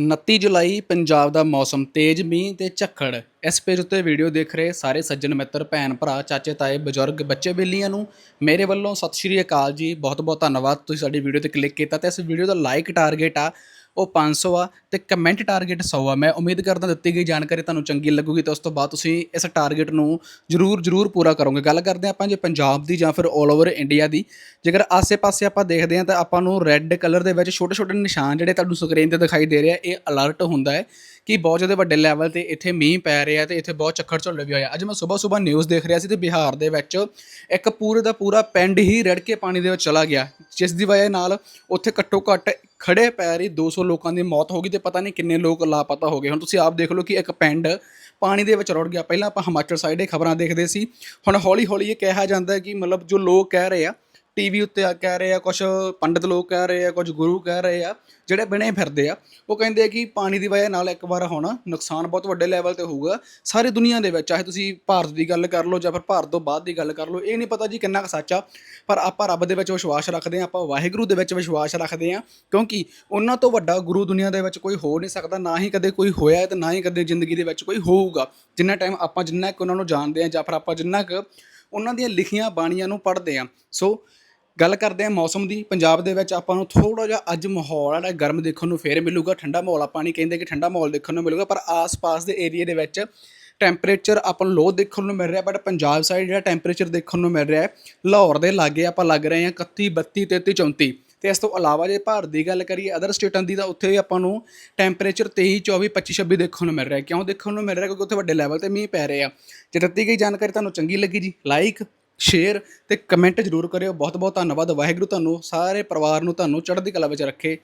29 ਜੁਲਾਈ, ਪੰਜਾਬ ਦਾ ਮੌਸਮ ਤੇਜ਼ ਮੀਂਹ ਤੇ ਝੱਖੜ। ਇਸ ਪੇਜ ਉੱਤੇ ਵੀਡੀਓ ਦੇਖ ਰਹੇ ਸਾਰੇ ਸੱਜਣ ਮਿੱਤਰ, ਭੈਣ ਭਰਾ, ਚਾਚੇ, ਤਾਏ, ਬਜ਼ੁਰਗ, ਬੱਚੇ, ਬੇਲੀਆਂ ਨੂੰ। ਮੇਰੇ ਵੱਲੋਂ ਸਤਿ ਸ਼੍ਰੀ ਅਕਾਲ ਜੀ। ਬਹੁਤ ਬਹੁਤ ਧੰਨਵਾਦ ਤੁਸੀਂ ਸਾਡੀ ਵੀਡੀਓ ਤੇ ਕਲਿੱਕ ਕੀਤਾ ਤੇ ਇਸ ਵੀਡੀਓ ਦਾ ਲਾਈਕ ਟਾਰਗੇਟ ਆ। ਉਹ 500 ਆ ਤੇ ਕਮੈਂਟ ਟਾਰਗੇਟ 100 ਆ। ਮੈਂ ਉਮੀਦ ਕਰਦਾ ਦਿੱਤੀ ਗਈ ਜਾਣਕਾਰੀ ਤੁਹਾਨੂੰ ਚੰਗੀ ਲੱਗੂਗੀ ਤੇ ਉਸ ਤੋਂ ਬਾਅਦ ਤੁਸੀਂ ਇਸ ਟਾਰਗੇਟ ਨੂੰ ਜਰੂਰ ਜਰੂਰ ਪੂਰਾ ਕਰੋਗੇ। ਗੱਲ ਕਰਦੇ ਹਾਂ ਆਪਾਂ ਜੇ ਪੰਜਾਬ ਦੀ ਜਾਂ ਫਿਰ 올 ਓਵਰ ਇੰਡੀਆ ਦੀ। ਜੇਕਰ ਆਸੇ-ਪਾਸੇ ਆਪਾਂ ਦੇਖਦੇ ਹਾਂ ਤਾਂ ਆਪਾਂ ਨੂੰ ਰੈੱਡ ਕਲਰ ਦੇ ਵਿੱਚ ਛੋਟੇ-ਛੋਟੇ ਨਿਸ਼ਾਨ ਜਿਹੜੇ ਤੁਹਾਨੂੰ ਸਕਰੀਨ ਤੇ ਦਿਖਾਈ ਦੇ ਰਿਹਾ ਇਹ ਅਲਰਟ ਹੁੰਦਾ ਹੈ ਕਿ ਬਹੁਤ ਜ਼ਿਆਦਾ ਵੱਡੇ ਲੈਵਲ ਤੇ ਇੱਥੇ ਮੀਂਹ ਪੈ ਰਿਹਾ ਤੇ ਇੱਥੇ ਬਹੁਤ ਝੱਖੜ ਝੁੱਲ ਵੀ ਹੋਇਆ। ਅੱਜ ਮੈਂ ਸਵੇਰ ਸਵੇਰ ਨਿਊਜ਼ ਦੇਖ ਰਿਹਾ ਸੀ ਤੇ ਬਿਹਾਰ ਦੇ ਵਿੱਚ ਇੱਕ ਪੂਰੇ ਦਾ ਪੂਰਾ ਪਿੰਡ ਹੀ ਰੜ ਕੇ ਪਾਣੀ ਦੇ ਵਿੱਚ ਚਲਾ ਗਿਆ। ਜਿਸ ਦੀ ਵਜ੍ਹਾ ਨਾਲ ਉੱਥੇ ਘੱਟੋ ਘੱਟ ਖੜੇ ਪੈਰ ਹੀ 200 ਲੋਕਾਂ ਦੀ ਮੌਤ ਹੋ ਗਈ ਤੇ ਪਤਾ ਨਹੀਂ ਕਿੰਨੇ ਲੋਕ ਲਾਪਤਾ ਹੋ ਗਏ। ਹੁਣ ਤੁਸੀਂ ਆਪ ਦੇਖ ਲਓ ਕਿ ਇੱਕ ਪਿੰਡ ਪਾਣੀ ਦੇ ਵਿੱਚ ਰੁੜ ਗਿਆ। ਪਹਿਲਾਂ ਆਪਾਂ ਹਿਮਾਚਲ ਸਾਈਡ ਇਹ ਖਬਰਾਂ ਦੇਖਦੇ ਸੀ। ਹੁਣ ਹੌਲੀ ਹੌਲੀ ਇਹ ਕਿਹਾ ਜਾਂਦਾ ਹੈ ਕਿ ਮਤਲਬ ਜੋ ਲੋਕ ਕਹਿ ਰਹੇ ਆ ਟੀਵੀ ਉੱਤੇ ਆ ਕਹਿ ਰਹੇ ਆ ਕੁਝ ਪੰਡਤ ਲੋਕ ਕਹਿ ਰਹੇ ਆ ਕੁਝ ਗੁਰੂ ਕਹਿ ਰਹੇ ਆ, ਜਿਹੜੇ ਬਣੇ ਫਿਰਦੇ ਆ, ਉਹ ਕਹਿੰਦੇ ਆ ਕਿ ਪਾਣੀ ਦੀ ਵਜ੍ਹਾ ਨਾਲ ਇੱਕ ਵਾਰ ਹੁਣ ਨੁਕਸਾਨ ਬਹੁਤ ਵੱਡੇ ਲੈਵਲ ਤੇ ਹੋਊਗਾ ਸਾਰੀ ਦੁਨੀਆ ਦੇ ਵਿੱਚ, ਚਾਹੇ ਤੁਸੀਂ ਭਾਰਤ ਦੀ ਗੱਲ ਕਰ ਲਓ ਜਾਂ ਫਿਰ ਭਾਰਤ ਤੋਂ ਬਾਅਦ ਦੀ ਗੱਲ ਕਰ ਲਓ, ਇਹ ਨਹੀਂ ਪਤਾ ਜੀ ਕਿੰਨਾ ਕੁ ਸੱਚ ਆ, ਪਰ ਆਪਾਂ ਰੱਬ ਦੇ ਵਿੱਚ ਵਿਸ਼ਵਾਸ ਰੱਖਦੇ ਆ, ਆਪਾਂ ਵਾਹਿਗੁਰੂ ਦੇ ਵਿੱਚ ਵਿਸ਼ਵਾਸ ਰੱਖਦੇ ਆ, ਕਿਉਂਕਿ ਉਹਨਾਂ ਤੋਂ ਵੱਡਾ ਗੁਰੂ ਦੁਨੀਆ ਦੇ ਵਿੱਚ ਕੋਈ ਹੋ ਨਹੀਂ ਸਕਦਾ, ਨਾ ਹੀ ਕਦੇ ਕੋਈ ਹੋਇਆ ਹੈ ਤੇ ਨਾ ਹੀ ਕਦੇ ਜ਼ਿੰਦਗੀ ਦੇ ਵਿੱਚ ਕੋਈ ਹੋਊਗਾ, ਜਿੰਨਾ ਟਾਈਮ ਆਪਾਂ ਜਿੰਨਾ ਕੁ ਉਹਨਾਂ ਨੂੰ ਜਾਣਦੇ ਆ ਜਾਂ ਫਿਰ ਆਪਾਂ ਜਿੰਨਾ ਕੁ ਉਹਨਾਂ ਦੀਆਂ ਲਿਖੀਆਂ ਬਾਣੀਆਂ ਨੂੰ ਪੜ੍ਹਦੇ ਆ ਸੋ ਗੱਲ ਕਰਦੇ ਹਾਂ ਮੌਸਮ ਦੀ। ਪੰਜਾਬ ਦੇ ਵਿੱਚ ਆਪਾਂ ਨੂੰ ਥੋੜਾ ਜਿਹਾ ਅੱਜ ਮਾਹੌਲ ਜਿਹੜਾ ਗਰਮ ਦੇਖਣ ਨੂੰ ਫੇਰ ਮਿਲੂਗਾ, ਠੰਡਾ ਮਾਹੌਲ। ਆਪਾਂ ਨਹੀਂ ਕਹਿੰਦੇ ਕਿ ਠੰਡਾ ਮਾਹੌਲ ਦੇਖਣ ਨੂੰ ਮਿਲੂਗਾ, ਪਰ ਆਸ-ਪਾਸ ਦੇ ਏਰੀਆ ਦੇ ਵਿੱਚ ਟੈਂਪਰੇਚਰ ਆਪਾਂ ਨੂੰ ਲੋ ਦੇਖਣ ਨੂੰ ਮਿਲ ਰਿਹਾ ਬਟ ਪੰਜਾਬ ਸਾਈਡ ਜਿਹੜਾ ਟੈਂਪਰੇਚਰ ਦੇਖਣ ਨੂੰ ਮਿਲ ਰਿਹਾ ਹੈ, ਲਾਹੌਰ ਦੇ ਲਾਗੇ ਆਪਾਂ ਲੱਗ ਰਹੇ ਹਾਂ 31 32 33 34 ਤੇ ਇਸ ਤੋਂ ਇਲਾਵਾ ਜੇ ਭਾਰਤ ਦੀ ਗੱਲ ਕਰੀਏ ਅਦਰ ਸਟੇਟਾਂ ਦੀ ਤਾਂ ਉੱਥੇ ਆਪਾਂ ਨੂੰ ਟੈਂਪਰੇਚਰ 23 24 25 26 ਦੇਖਣ ਨੂੰ ਮਿਲ ਰਿਹਾ ਕਿਉਂ ਦੇਖਣ ਨੂੰ ਮਿਲ ਰਿਹਾ? ਕਿਉਂਕਿ ਉੱਥੇ ਵੱਡੇ ਲੈਵਲ ਤੇ ਮੀਂਹ ਪੈ ਰਹੇ ਆ। ਜੇ ਦਿੱਤੀ ਗਈ ਜਾਣਕਾਰੀ ਤੁਹਾਨੂੰ ਚੰਗੀ ਲੱਗੀ ਜੀ ਲਾਈਕ ਸ਼ੇਅਰ ਤੇ ਕਮੈਂਟ ਜ਼ਰੂਰ ਕਰਿਓ। ਬਹੁਤ ਬਹੁਤ ਧੰਨਵਾਦ। ਵਾਹਿਗੁਰੂ ਤੁਹਾਨੂੰ, ਸਾਰੇ ਪਰਿਵਾਰ ਨੂੰ, ਤੁਹਾਨੂੰ ਚੜ੍ਹਦੀ ਕਲਾ ਵਿੱਚ ਰੱਖੇ।